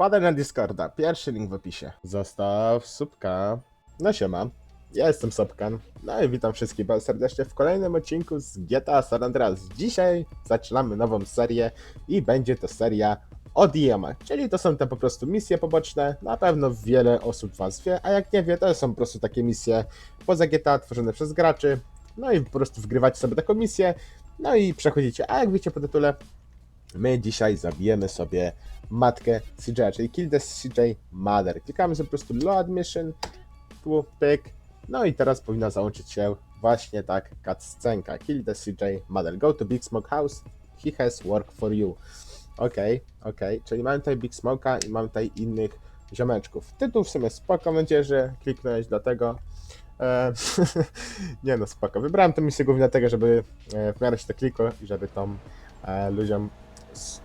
Wpadaj na Discorda, pierwszy link w opisie. Zostaw subka. No siema, ja jestem Sobkan. No i witam wszystkich bardzo serdecznie w kolejnym odcinku z GTA San Andreas. Dzisiaj zaczynamy nową serię i będzie to seria o DM-ach, czyli to są te po prostu misje poboczne. Na pewno wiele osób was wie, a jak nie wie, to są po prostu takie misje poza GTA tworzone przez graczy. No i po prostu wgrywacie sobie taką misję, no i przechodzicie. A jak wiecie po tytule, my dzisiaj zabijemy sobie matkę CJ, czyli Kill the CJ Mother. Klikamy sobie po prostu Load Mission, tu pyk, no i teraz powinna załączyć się właśnie tak cutscenka. Kill the CJ Mother. Go to Big Smoke House, he has work for you. Okej, okej, czyli mamy tutaj Big Smoka i mamy tutaj innych ziomeczków. Tytuł w sumie spoko, mam nadzieję, że kliknąłeś dlatego. E, nie no, spoko. Wybrałem tę misję głównie dlatego, żeby e, w miarę się to klikło i żeby tom e, ludziom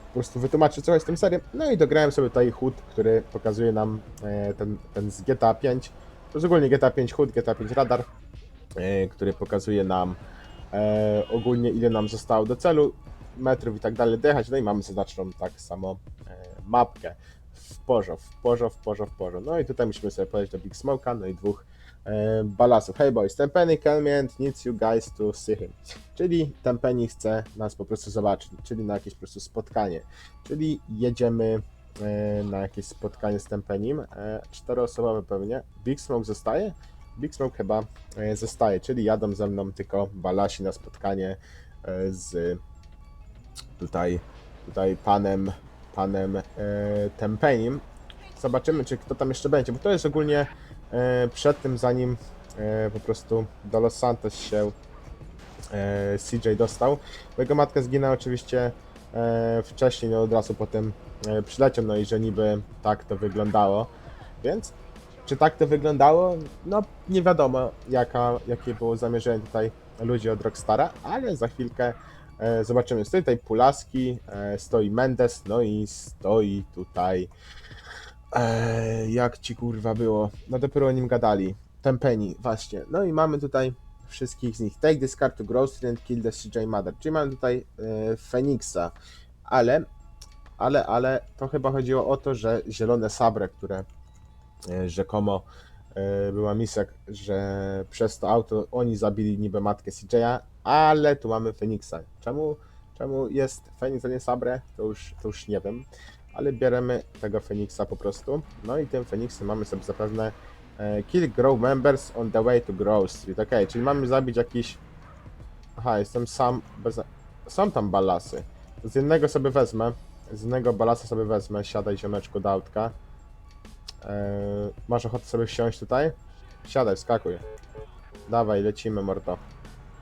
po prostu wytłumaczyć, co jest tym serią. No i dograłem sobie tutaj HUD, który pokazuje nam e, ten, ten z GTA 5. To ogólnie GTA 5 HUD, GTA 5 radar, e, który pokazuje nam e, ogólnie ile nam zostało do celu, metrów i tak dalej dojechać. No i mamy zaznaczoną tak samo mapkę w porzo, w porzo, w porzo, w porzo. No i tutaj musimy sobie podejść do Big Smoka, no i dwóch balasów. Hey boys, Tempany Kelmiant needs you guys to see him. Czyli Tempeni chce nas po prostu zobaczyć, czyli na jakieś po prostu spotkanie. Czyli jedziemy e, na jakieś spotkanie z Tempenim. E, czteroosobowe pewnie. Big Smoke zostaje? Big Smoke chyba e, zostaje, czyli jadą ze mną tylko balasi na spotkanie e, z tutaj, tutaj panem, panem e, Tempenim. Zobaczymy, czy kto tam jeszcze będzie, bo to jest ogólnie e, przed tym, zanim e, po prostu do Los Santos się e, CJ dostał. Jego matka zginęła oczywiście e, wcześniej, no od razu potem e, przyleciał, no i że niby tak to wyglądało. Więc czy tak to wyglądało? No nie wiadomo jaka, jakie było zamierzenie tutaj ludzi od Rockstara, ale za chwilkę e, zobaczymy. Stoi tutaj Pulaski, e, stoi Mendes, no i stoi tutaj e, jak ci kurwa było? No dopiero o nim gadali. Tempeni, właśnie. No i mamy tutaj wszystkich z nich. Take this card to Grocery and kill the CJ Mother. Czyli mamy tutaj e, Feniksa, ale, ale, ale to chyba chodziło o to, że zielone sabre, które e, rzekomo e, była misja, że przez to auto oni zabili niby matkę CJ'a, ale tu mamy Feniksa. Czemu, czemu jest Feniks, a nie sabre? To już, to już nie wiem, ale bierzemy tego Feniksa po prostu. No i tym Feniksem mamy sobie zapewne e, kill grow members on the way to Grove Street. Okej, czyli mamy zabić jakiś... Aha, jestem sam bez... Są tam balasy. Z jednego sobie wezmę, z jednego balasa sobie wezmę, siadaj ziomeczku do autka. Eee, masz ochotę sobie wsiąść tutaj? Siadaj, skakuj. Dawaj, lecimy, morto.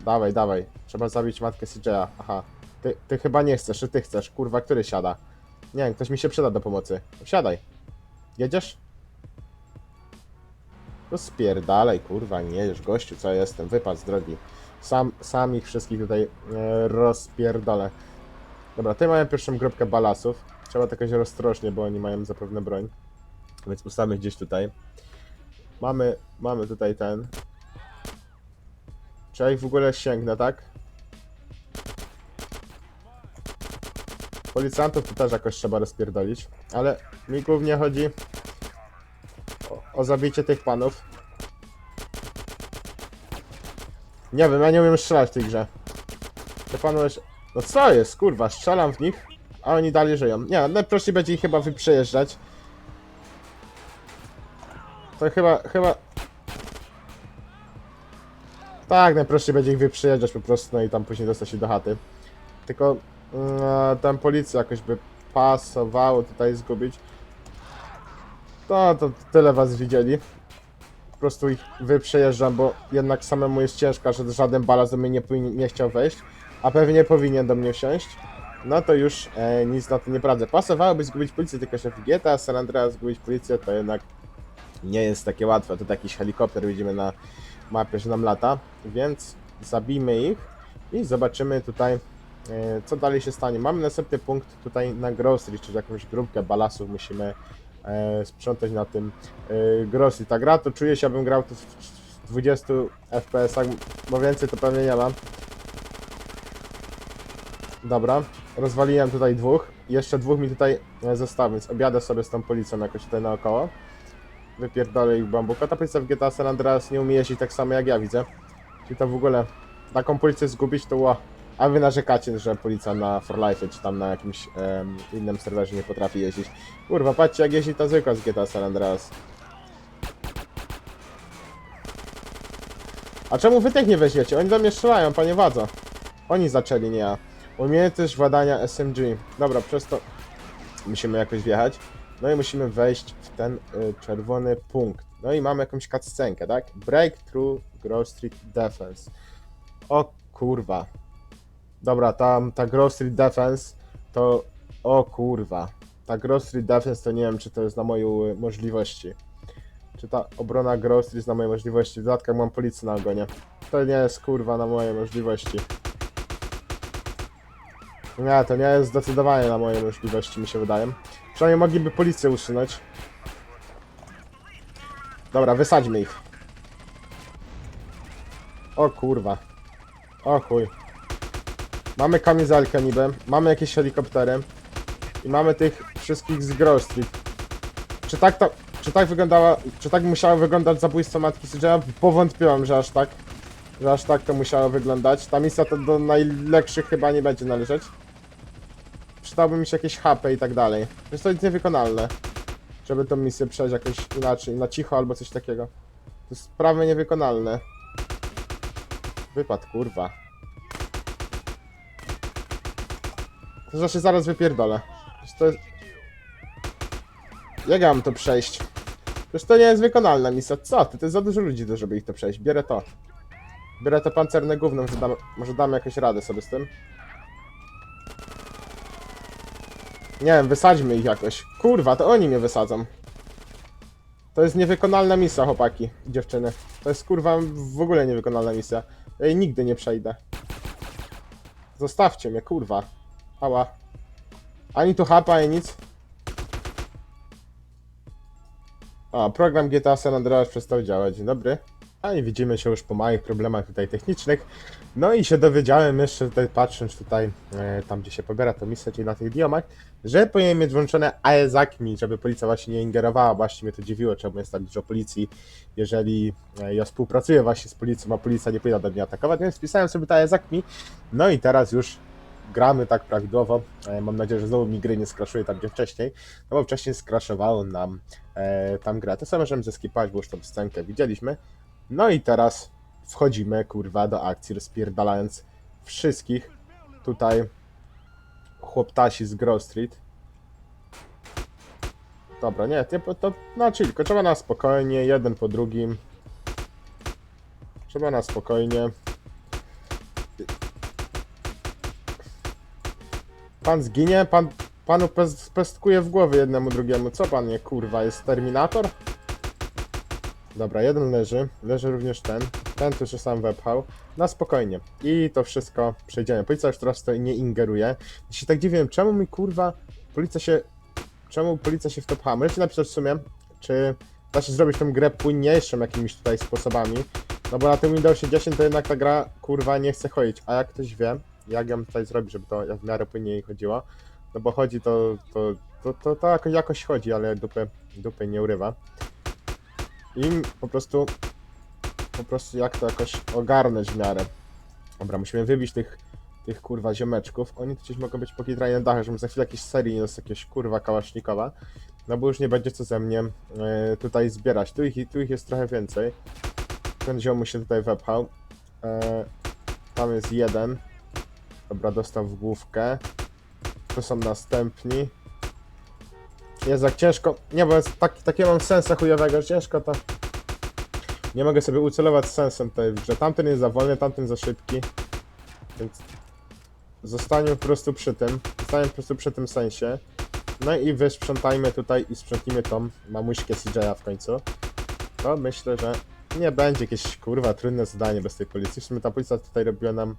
Dawaj, dawaj. Trzeba zabić matkę CJ'a. Aha. Ty, ty chyba nie chcesz, czy ty chcesz? Kurwa, który siada? Nie wiem, ktoś mi się przyda do pomocy. Siadaj. Jedziesz? No spierdalaj, kurwa, nie jedziesz, gościu, co ja jestem, wypad z drogi. Sam, sam ich wszystkich tutaj e, rozpierdolę. Dobra, tutaj mamy pierwszą grupkę balasów. Trzeba tak jakoś roztrosznie, bo oni mają zapewne broń. Więc ustawmy gdzieś tutaj. Mamy, mamy tutaj ten. Czy ja ich w ogóle sięgnę, tak? Policjantów to też jakoś trzeba rozpierdolić. Ale mi głównie chodzi o, o zabicie tych panów. Nie wiem, ja nie umiem strzelać w tej grze. Te panowie... No co jest, kurwa, strzelam w nich, a oni dalej żyją. Nie, najprościej będzie ich chyba wyprzejeżdżać. To chyba, chyba... Tak, najprościej będzie ich wyprzejeżdżać po prostu, no i tam później dostać się do chaty. Tylko tam policja jakoś by pasowało tutaj zgubić. To, to tyle was widzieli. Po prostu ich wyprzejeżdżam, bo jednak samemu jest ciężko, że żaden balast do mnie nie, nie chciał wejść, a pewnie powinien do mnie wsiąść. No to już e, nic na to nie pradzę. Pasowałoby zgubić policję, tylko w GTA San Andreas zgubić policję to jednak nie jest takie łatwe. To jakiś helikopter widzimy na mapie, że nam lata, więc zabijmy ich i zobaczymy tutaj, co dalej się stanie. Mamy następny punkt tutaj na Grocery, czyli jakąś grupkę balasów musimy e, sprzątać na tym e, Grocery. Ta gra to czuję się, abym grał tu w w 20 FPS-ach, bo więcej to pewnie nie mam. Dobra, rozwaliłem tutaj dwóch. jeszcze dwóch mi tutaj e, zostało, więc objadę sobie z tą policją jakoś tutaj naokoło. Wypierdolę ich bambuka. Ta policja w GTA San Andreas nie umie jeździć tak samo jak ja widzę. Czyli to w ogóle taką policję zgubić to ła. A wy narzekacie, że policja na For Life czy tam na jakimś innym serwerze nie potrafi jeździć. Kurwa, patrzcie jak jeździ ta zwykła z GTA San Andreas. A czemu wy tych nie weźmiecie? Oni do mnie strzelają, panie wadzo. Oni zaczęli, nie ja. Umiejętność władania SMG. Dobra, przez to musimy jakoś wjechać. No i musimy wejść w ten y, czerwony punkt. No i mamy jakąś cutscenkę, tak? Breakthrough Grove Street Defense. O kurwa. Dobra, tam ta Grove Street Defense to... O kurwa. Ta Grove Street Defense to nie wiem, czy to jest na moje y, możliwości. Czy ta obrona Grove Street jest na moje możliwości. W dodatkach mam policję na ogonie. To nie jest kurwa na moje możliwości. Nie, to nie jest zdecydowanie na moje możliwości, mi się wydaje. Przynajmniej mogliby policję usunąć. Dobra, wysadźmy ich. O kurwa. O chuj. Mamy kamizelkę niby, mamy jakieś helikoptery i mamy tych wszystkich z. Czy tak to, czy tak wyglądała, czy tak musiało wyglądać zabójstwo matki CJ'a? Powątpiłem, że aż tak, że aż tak to musiało wyglądać. Ta misja to do najlepszych chyba nie będzie należeć. Przydałoby mi się jakieś HP i tak dalej. Jest to jest niewykonalne. Żeby tą misję przejść jakoś inaczej, na cicho albo coś takiego. To jest prawie niewykonalne. Wypad, kurwa. To znaczy zaraz wypierdolę. To jest... Jak ja mam to przejść? Przecież to nie jest wykonalna misja. Co ty? To jest za dużo ludzi, żeby ich to przejść. Bierę to. Bierę to pancerne gówno, może dam, może damy jakąś radę sobie z tym. Nie wiem, wysadźmy ich jakoś. Kurwa, to oni mnie wysadzą. To jest niewykonalna misja, chłopaki, dziewczyny. To jest kurwa w ogóle niewykonalna misja. Ja jej nigdy nie przejdę. Zostawcie mnie, kurwa. Ała. Ani tu hapa, ani nic. A, program GTA San Andreas przestał działać. Dzień dobry. A i widzimy się już po małych problemach tutaj technicznych. No i się dowiedziałem jeszcze tutaj, patrząc tutaj, e, tam gdzie się pobiera to misja, czyli na tych biomach, że powinien mieć włączone AESACMI, żeby policja właśnie nie ingerowała. Właśnie mnie to dziwiło, czemu jest tak dużo policji, jeżeli e, ja współpracuję właśnie z policją, a policja nie powinna do mnie atakować, więc wpisałem sobie to AESACMI. No i teraz już gramy tak prawidłowo. E, Mam nadzieję, że znowu mi gry nie skraszuje tak gdzie wcześniej, no bo wcześniej skraszowało nam e, tam grę. To samo możemy zeskipować, bo już tą scenkę widzieliśmy. No i teraz wchodzimy, kurwa, do akcji, rozpierdalając wszystkich tutaj chłoptasi z Grove Street. Dobra, nie, nie to na chillko, trzeba na spokojnie, jeden po drugim. Trzeba na spokojnie. Pan zginie, pan, panu pest, pestkuje w głowie jednemu drugiemu. Co pan nie, kurwa, jest Terminator? Dobra, jeden leży, leży również ten. Ten tu się sam wepchał. Na spokojnie. I to wszystko przejdziemy. Policja już teraz tutaj nie ingeruje. Ja się tak dziwię, czemu mi kurwa policja się. Czemu policja się w to pcha? Możecie napisać w sumie, czy da się zrobić tę grę płynniejszą jakimiś tutaj sposobami. No bo na tym Windowsie 10 to jednak ta gra kurwa nie chce chodzić. A jak ktoś wie, jak ją tutaj zrobić, żeby to w miarę płynniej chodziło. No bo chodzi to, to, to, to, to jakoś, chodzi, ale dupy, dupy nie urywa. I po prostu, po prostu jak to jakoś ogarnąć w miarę. Dobra, musimy wybić tych, tych kurwa ziomeczków. Oni gdzieś mogą być pokitrani na dachach, żebym za chwilę jakiejś serii nie dostał kurwa kałasznikowa. No bo już nie będzie co ze mnie e, tutaj zbierać. Tu ich, tu ich jest trochę więcej. Ten ziom się tutaj wepchał. E, tam jest jeden. Dobra, dostał w główkę. Tu są następni. Jest jak ciężko. Nie, bo jest tak, takie mam sensa chujowego, że ciężko to. Nie mogę sobie ucelować sensem tej że Tamten jest za wolny, tamten za szybki. Więc zostaniemy po prostu przy tym. Zostaniemy po prostu przy tym sensie. No i wysprzątajmy tutaj i sprzątnijmy tą mamuśkę CJ'a w końcu. To myślę, że nie będzie jakieś kurwa trudne zadanie bez tej policji. W sumie ta policja tutaj robiła nam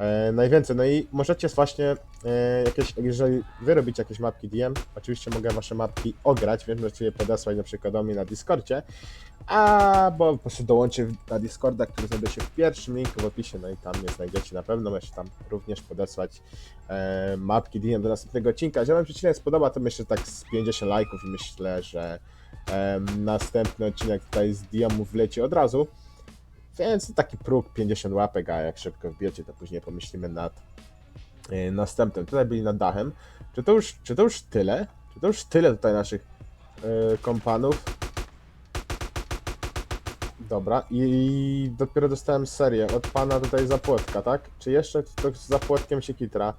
e, najwięcej. No i możecie właśnie e, jakieś, jeżeli wy robicie jakieś mapki DM, oczywiście mogę wasze mapki ograć, więc możecie je podesłać na przykład do mnie na Discordzie, a bo po prostu dołączę na Discorda, który znajduje się w pierwszym linku w opisie, no i tam mnie znajdziecie na pewno, możecie tam również podesłać e, mapki DM do następnego odcinka. Jeżeli wam się odcinek spodoba, to myślę tak z 50 lajków i myślę, że e, następny odcinek tutaj z DM-ów wleci od razu. Więc taki próg 50 łapek, a jak szybko wbijecie, to później pomyślimy nad e, następnym. Tutaj byli nad dachem. Czy to już, czy to już tyle? Czy to już tyle tutaj naszych e, kompanów? Dobra, i dopiero dostałem serię od pana tutaj zapłotka, tak? Czy jeszcze to z zapłotkiem się kitra?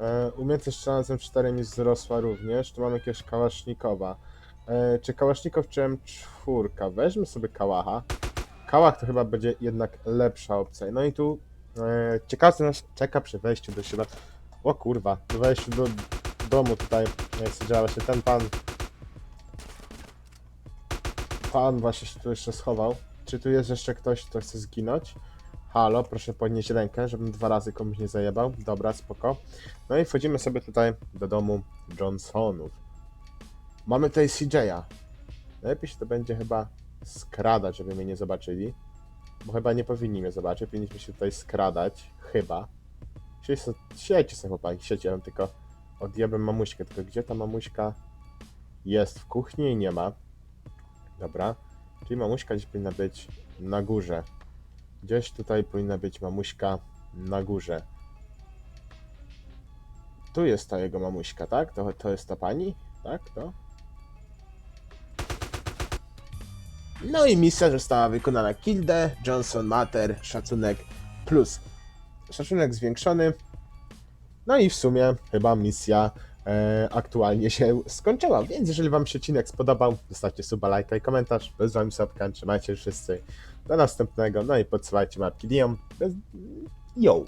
E, umiejętność strzelania 4 mi wzrosła również. Tu mamy jakiegoś kałasznikowa. E, czy kałasznikow czy M4? Weźmy sobie kałacha. Kałach to chyba będzie jednak lepsza opcja. No i tu e, nas czeka przy wejściu do środka. O kurwa, przy wejściu do domu tutaj jest działa się ten pan. Pan właśnie się tu jeszcze schował. Czy tu jest jeszcze ktoś, kto chce zginąć? Halo, proszę podnieść rękę, żebym dwa razy komuś nie zajebał. Dobra, spoko. No i wchodzimy sobie tutaj do domu Johnsonów. Mamy tutaj CJ'a. Najlepiej się to będzie chyba skradać, żeby mnie nie zobaczyli. Bo chyba nie powinni mnie zobaczyć, powinniśmy się tutaj skradać. Chyba. Siedźcie Siedźcie sobie chłopaki, siedźcie, tylko odjebem mamuśkę. Tylko gdzie ta mamuśka jest? W kuchni nie ma. Dobra. Czyli mamuśka gdzieś powinna być na górze. Gdzieś tutaj powinna być mamuśka na górze. Tu jest ta jego mamuśka, tak? To, to jest ta pani? Tak? To? No i misja została wykonana. Kilde, Johnson Mater, szacunek plus. Szacunek zwiększony. No i w sumie chyba misja e, aktualnie się skończyła. Więc jeżeli Wam się odcinek spodobał, zostawcie suba, lajka i komentarz. Bez Wami Sapkan, trzymajcie się wszyscy. Do następnego. No i podsyłajcie mapki Dion. Bez... Yo!